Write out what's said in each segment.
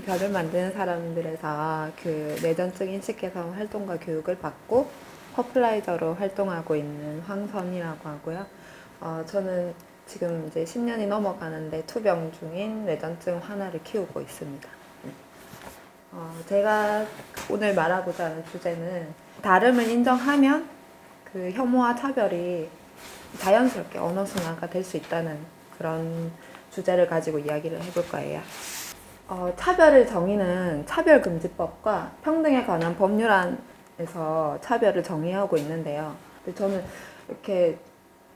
이 별을 만드는 사람들에서 그 뇌전증 인식 개선 활동과 교육을 받고 퍼플라이저로 활동하고 있는 황선이라고 하고요. 어, 저는 지금 이제 10년이 넘어가는데 투병 중인 뇌전증 하나를 키우고 있습니다. 어, 제가 오늘 말하고자 하는 주제는 다름을 인정하면 그 혐오와 차별이 자연스럽게 언어 순화가 될 수 있다는 그런 주제를 가지고 이야기를 해볼 거예요. 어, 차별을 정의는 차별금지법과 평등에 관한 법률안에서 차별을 정의하고 있는데요. 근데 저는 이렇게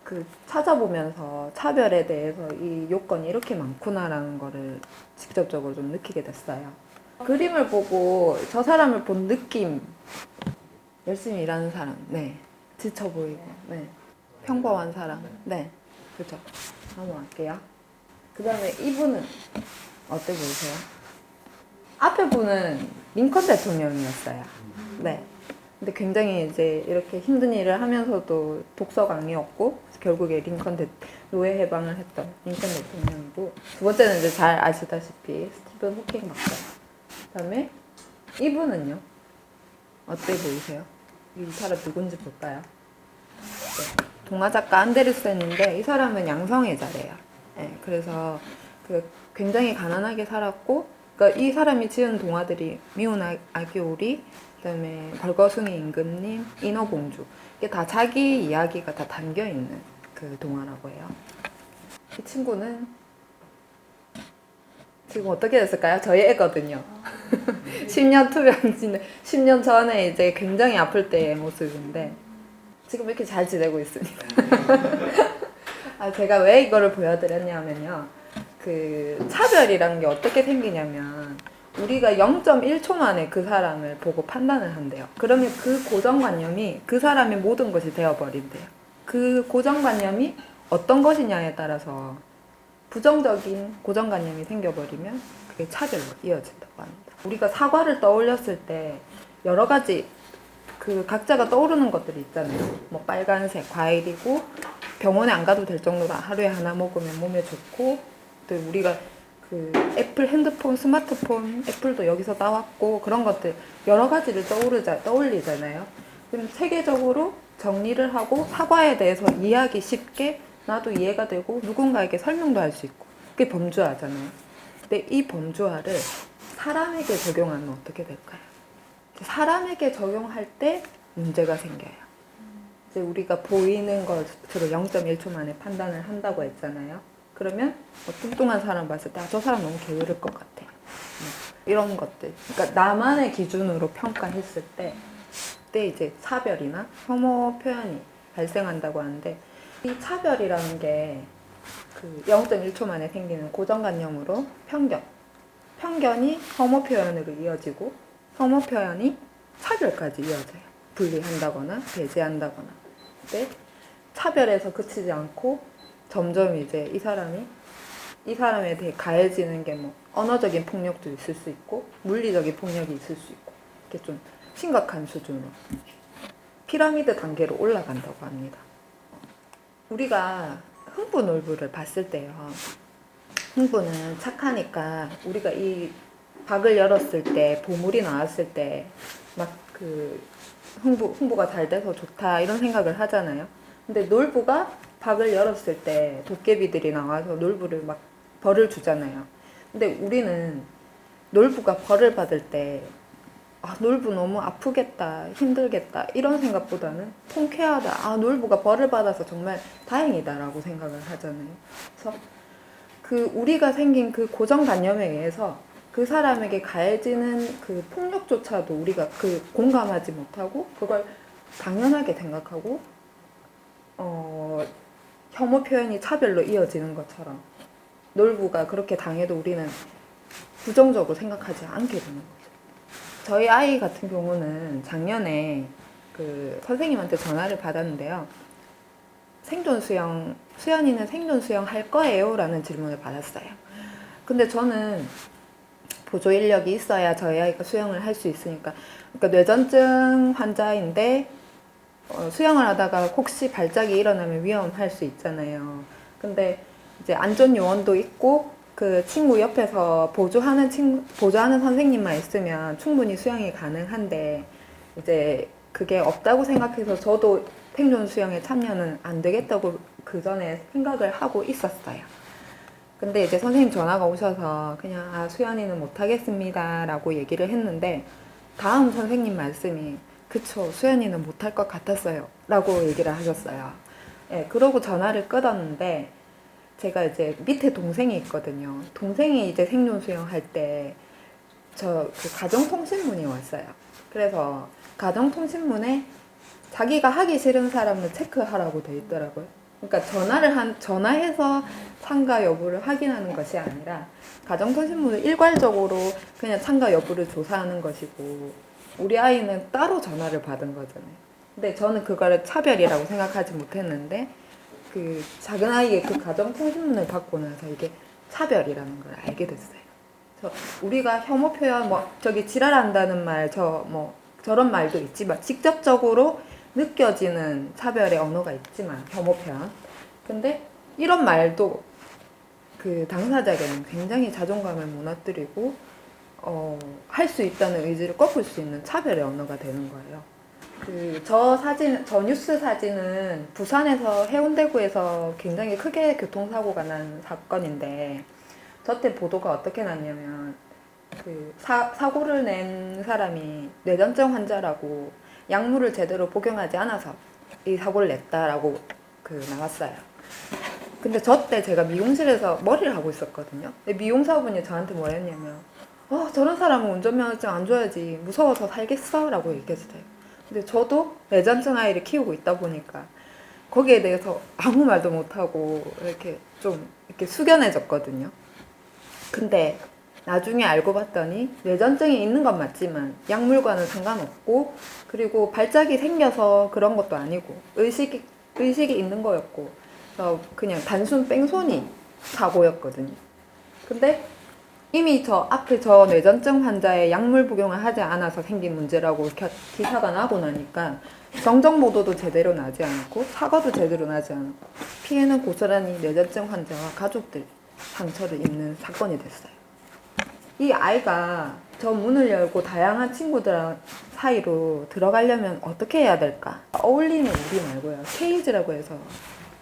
그 찾아보면서 차별에 대해서 이 요건이 이렇게 많구나라는 거를 직접적으로 좀 느끼게 됐어요. 그림을 보고 저 사람을 본 느낌, 열심히 일하는 사람, 네, 지쳐 보이고, 네, 평범한 사람, 네, 그죠. 넘어갈게요. 그 다음에 이분은 어때 보이세요? 앞에 분은 링컨 대통령이었어요. 네. 근데 굉장히 이제 이렇게 힘든 일을 하면서도 독서강이었고 결국에 링컨 대, 노예 해방을 했던 링컨 대통령이고 두 번째는 이제 잘 아시다시피 스티븐 호킹 박사. 그다음에 이분은요 어때 보이세요? 이 사람 누군지 볼까요? 네. 동화 작가 안데르센인데 이 사람은 양성애자래요. 네, 그래서 그 굉장히 가난하게 살았고, 그러니까 이 사람이 지은 동화들이 미운 아- 아기 오리, 그다음에 벌거숭이 임금님, 인어공주 이게 다 자기 이야기가 다 담겨 있는 그 동화라고 해요. 이 친구는 지금 어떻게 됐을까요? 저희 애거든요. 10년 투병진, 10년 전에 이제 굉장히 아플 때의 모습인데 지금 이렇게 잘 지내고 있습니다. 아, 제가 왜 이거를 보여드렸냐면요. 그 차별이라는 게 어떻게 생기냐면 우리가 0.1초 만에 그 사람을 보고 판단을 한대요. 그러면 그 고정관념이 그 사람의 모든 것이 되어버린대요. 그 고정관념이 어떤 것이냐에 따라서 부정적인 고정관념이 생겨버리면 그게 차별로 이어진다고 합니다. 우리가 사과를 떠올렸을 때 여러 가지 그 각자가 떠오르는 것들이 있잖아요. 뭐 빨간색 과일이고 병원에 안 가도 될 정도로 하루에 하나 먹으면 몸에 좋고 또 우리가 그 애플 핸드폰, 스마트폰, 애플도 여기서 나왔고 그런 것들 여러 가지를 떠오르자 떠올리잖아요. 그럼 세계적으로 정리를 하고 사과에 대해서 이해하기 쉽게 나도 이해가 되고 누군가에게 설명도 할 수 있고 그게 범주화잖아요. 근데 이 범주화를 사람에게 적용하면 어떻게 될까요? 사람에게 적용할 때 문제가 생겨요. 이제 우리가 보이는 것으로 0.1초 만에 판단을 한다고 했잖아요. 그러면 뭐 뚱뚱한 사람 봤을 때, 아, 저 사람 너무 게으를 것 같아. 뭐 이런 것들. 그러니까 나만의 기준으로 평가했을 때, 그때 이제 차별이나 혐오 표현이 발생한다고 하는데, 이 차별이라는 게 그 0.1초 만에 생기는 고정관념으로 편견. 편견이 혐오 표현으로 이어지고, 혐오 표현이 차별까지 이어져요. 분리한다거나 배제한다거나. 근데 차별에서 그치지 않고 점점 이제 이 사람이 이 사람에 대해 가해지는 게 뭐 언어적인 폭력도 있을 수 있고 물리적인 폭력이 있을 수 있고 이게 좀 심각한 수준으로 피라미드 단계로 올라간다고 합니다. 우리가 흥부 놀부를 봤을 때요. 흥부는 착하니까 우리가 이 박을 열었을 때 보물이 나왔을 때 막 그 흥부 흥부가 잘 돼서 좋다 이런 생각을 하잖아요. 근데 놀부가 박을 열었을 때 도깨비들이 나와서 놀부를 막 벌을 주잖아요. 근데 우리는 놀부가 벌을 받을 때 아, 놀부 너무 아프겠다, 힘들겠다 이런 생각보다는 통쾌하다. 아, 놀부가 벌을 받아서 정말 다행이다라고 생각을 하잖아요. 그래서 그 우리가 생긴 그 고정관념에 의해서 그 사람에게 가해지는 그 폭력조차도 우리가 그 공감하지 못하고 그걸 당연하게 생각하고 어 혐오 표현이 차별로 이어지는 것처럼 놀부가 그렇게 당해도 우리는 부정적으로 생각하지 않게 되는 거죠. 저희 아이 같은 경우는 작년에 그 선생님한테 전화를 받았는데요. 생존 수영, 수연이는 생존 수영 할 거예요? 라는 질문을 받았어요. 근데 저는 보조 인력이 있어야 저희 아이가 수영을 할 수 있으니까. 그러니까 뇌전증 환자인데 어, 수영을 하다가 혹시 발작이 일어나면 위험할 수 있잖아요. 근데 이제 안전 요원도 있고 그 친구 옆에서 보조하는 친구, 보조하는 선생님만 있으면 충분히 수영이 가능한데 이제 그게 없다고 생각해서 저도 생존 수영에 참여는 안 되겠다고 그 전에 생각을 하고 있었어요. 근데 이제 선생님 전화가 오셔서 그냥 아, 수연이는 못하겠습니다라고 얘기를 했는데 다음 선생님 말씀이 그쵸 수연이는 못할 것 같았어요 라고 얘기를 하셨어요. 예, 그러고 전화를 끊었는데 제가 이제 밑에 동생이 있거든요. 동생이 이제 생존 수영할 때 저 그 가정통신문이 왔어요. 그래서 가정통신문에 자기가 하기 싫은 사람을 체크하라고 돼 있더라고요. 그러니까 전화를 한 전화해서 참가 여부를 확인하는 것이 아니라 가정통신문을 일괄적으로 그냥 참가 여부를 조사하는 것이고 우리 아이는 따로 전화를 받은 거잖아요. 근데 저는 그거를 차별이라고 생각하지 못했는데 그 작은 아이의 그 가정 통신문을 받고 나서 이게 차별이라는 걸 알게 됐어요. 그래서 우리가 혐오 표현 뭐 저기 지랄한다는 말 저 뭐 저런 말도 있지만 직접적으로 느껴지는 차별의 언어가 있지만 혐오 표현. 근데 이런 말도 그 당사자에게는 굉장히 자존감을 무너뜨리고 어, 할 수 있다는 의지를 꺾을 수 있는 차별의 언어가 되는 거예요. 그 저 사진, 저 뉴스 사진은 부산에서 해운대구에서 굉장히 크게 교통사고가 난 사건인데 저때 보도가 어떻게 났냐면 그 사, 사고를 낸 사람이 뇌전증 환자라고 약물을 제대로 복용하지 않아서 이 사고를 냈다라고 그 나왔어요. 근데 저 때 제가 미용실에서 머리를 하고 있었거든요. 미용사분이 저한테 뭐라 했냐면 어, 저런 사람은 운전면허증 안 줘야지 무서워서 살겠어 라고 얘기했어요. 근데 저도 뇌전증 아이를 키우고 있다 보니까 거기에 대해서 아무 말도 못하고 이렇게 좀 이렇게 숙연해졌거든요. 근데 나중에 알고 봤더니 뇌전증이 있는 건 맞지만 약물과는 상관없고 그리고 발작이 생겨서 그런 것도 아니고 의식이 의식이 있는 거였고 그냥 단순 뺑소니 사고였거든요. 근데 이미 저 앞에 저 뇌전증 환자의 약물 복용을 하지 않아서 생긴 문제라고 겨- 기사가 나고 나니까 정정 보도도 제대로 나지 않고 사과도 제대로 나지 않고 피해는 고스란히 뇌전증 환자와 가족들 상처를 입는 사건이 됐어요. 이 아이가 저 문을 열고 다양한 친구들 사이로 들어가려면 어떻게 해야 될까? 어울리는 우리 말고요. 케이지라고 해서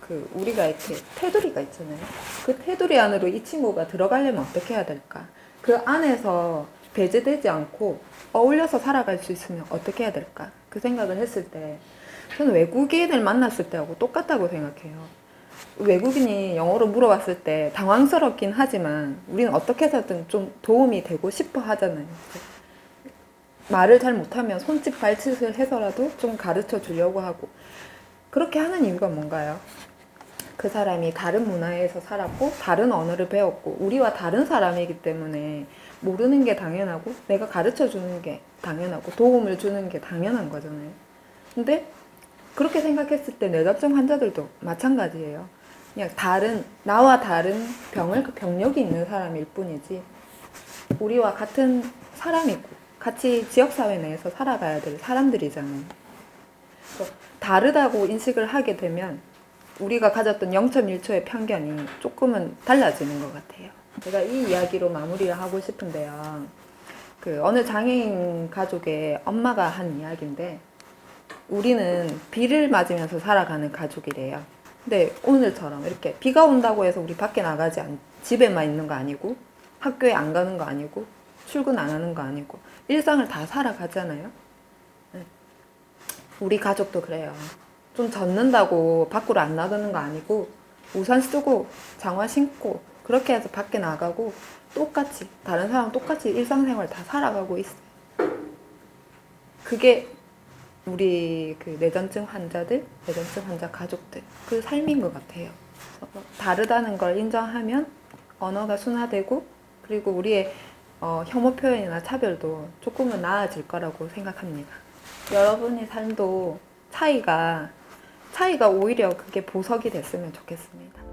그 우리가 이렇게 테두리가 있잖아요. 그 테두리 안으로 이 친구가 들어가려면 어떻게 해야 될까? 그 안에서 배제되지 않고 어울려서 살아갈 수 있으면 어떻게 해야 될까? 그 생각을 했을 때 저는 외국인을 만났을 때하고 똑같다고 생각해요. 외국인이 영어로 물어봤을 때 당황스럽긴 하지만 우리는 어떻게 해서든 좀 도움이 되고 싶어 하잖아요. 말을 잘 못하면 손짓 발짓을 해서라도 좀 가르쳐 주려고 하고 그렇게 하는 이유가 뭔가요? 그 사람이 다른 문화에서 살았고 다른 언어를 배웠고 우리와 다른 사람이기 때문에 모르는 게 당연하고 내가 가르쳐 주는 게 당연하고 도움을 주는 게 당연한 거잖아요. 근데 그렇게 생각했을 때 뇌졸중 환자들도 마찬가지예요. 그냥 다른 나와 다른 병을 병력이 있는 사람일 뿐이지 우리와 같은 사람이고 같이 지역 사회 내에서 살아가야 될 사람들이잖아요. 다르다고 인식을 하게 되면 우리가 가졌던 0.1초의 편견이 조금은 달라지는 것 같아요. 제가 이 이야기로 마무리를 하고 싶은데요. 그 어느 장애인 가족의 엄마가 한 이야기인데 우리는 비를 맞으면서 살아가는 가족이래요. 근데 오늘처럼 이렇게 비가 온다고 해서 우리 밖에 나가지 않, 집에만 있는 거 아니고 학교에 안 가는 거 아니고 출근 안 하는 거 아니고 일상을 다 살아가잖아요. 네. 우리 가족도 그래요. 좀 젖는다고 밖으로 안 나가는 거 아니고 우산 쓰고 장화 신고 그렇게 해서 밖에 나가고 똑같이 다른 사람 똑같이 일상생활 다 살아가고 있어요. 그게 우리 그 뇌전증 환자들, 뇌전증 환자 가족들 그 삶인 것 같아요. 그래서 다르다는 걸 인정하면 언어가 순화되고 그리고 우리의 어, 혐오 표현이나 차별도 조금은 나아질 거라고 생각합니다. 여러분의 삶도 차이가 차이가 오히려 그게 보석이 됐으면 좋겠습니다.